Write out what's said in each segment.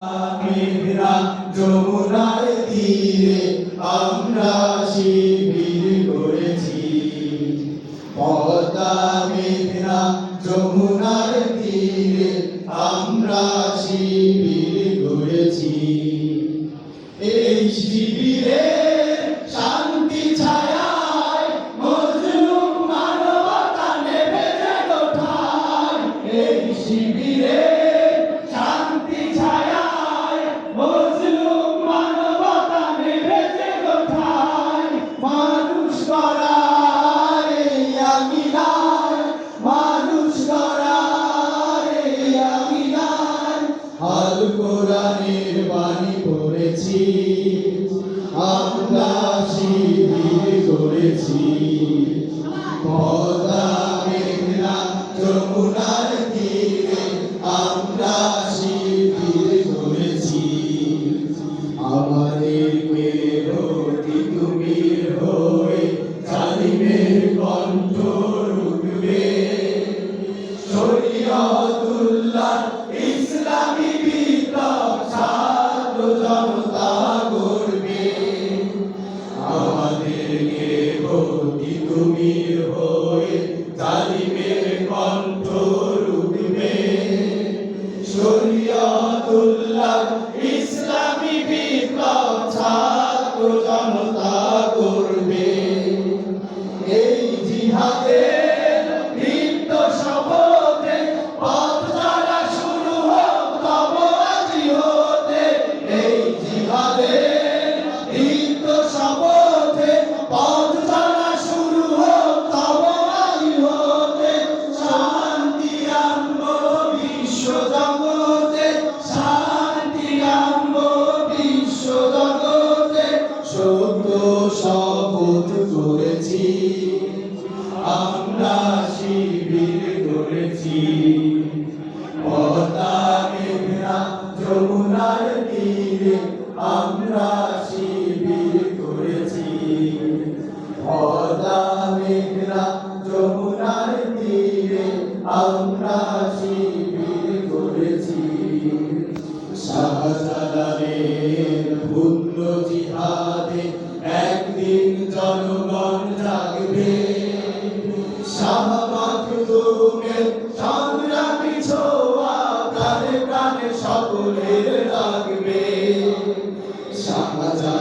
মেঘনা যমুনার তীরে, আমরা শিবির করেছি। পদ্মা মেঘনা যমুনার তীরে, আমরা শিবির করেছি। এই শিবিরে শান্তি ছায়ায় মজলুম এই শিবিরে আল কোরআনের বাণী পড়েছি, আমরা শিবির করেছি। পদা মেঘনা যমুনার তীরে আমরা শিবির করেছি। আমাদের মেরতি তুমি হয়ে জালিমের কণ্ঠ রুখবে। শরীয়তুল্লাহ যমুনার তীরে আমরা শিবির করেছি পদ্মা মেঘনা যমুনার তীরে আমরা শিবির করেছি। শাহজালালের পুণ্য জিহাদে একদিন জনগণ জাগবে শাহ মাখদুমের সংগ্রামী শাহজালালের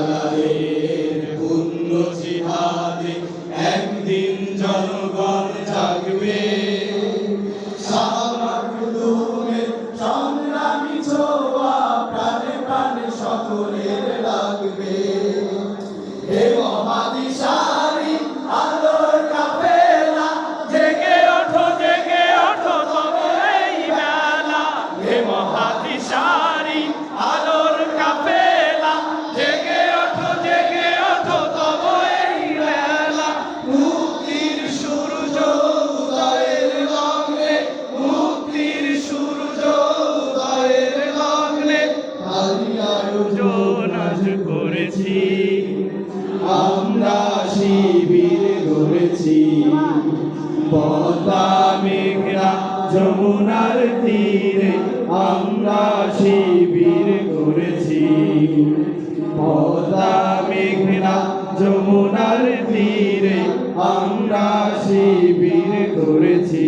যোজন আজ করেছি। আমরা শিবির গড়েছি পদ্মা মেঘনা যমুনার তীরে আমরা শিবির করেছি। পদ্মা মেঘনা যমুনার তীরে আমরা শিবির করেছি।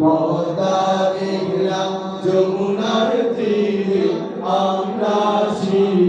মমতা দেখলাম যমুনার তীরে আমরা শিব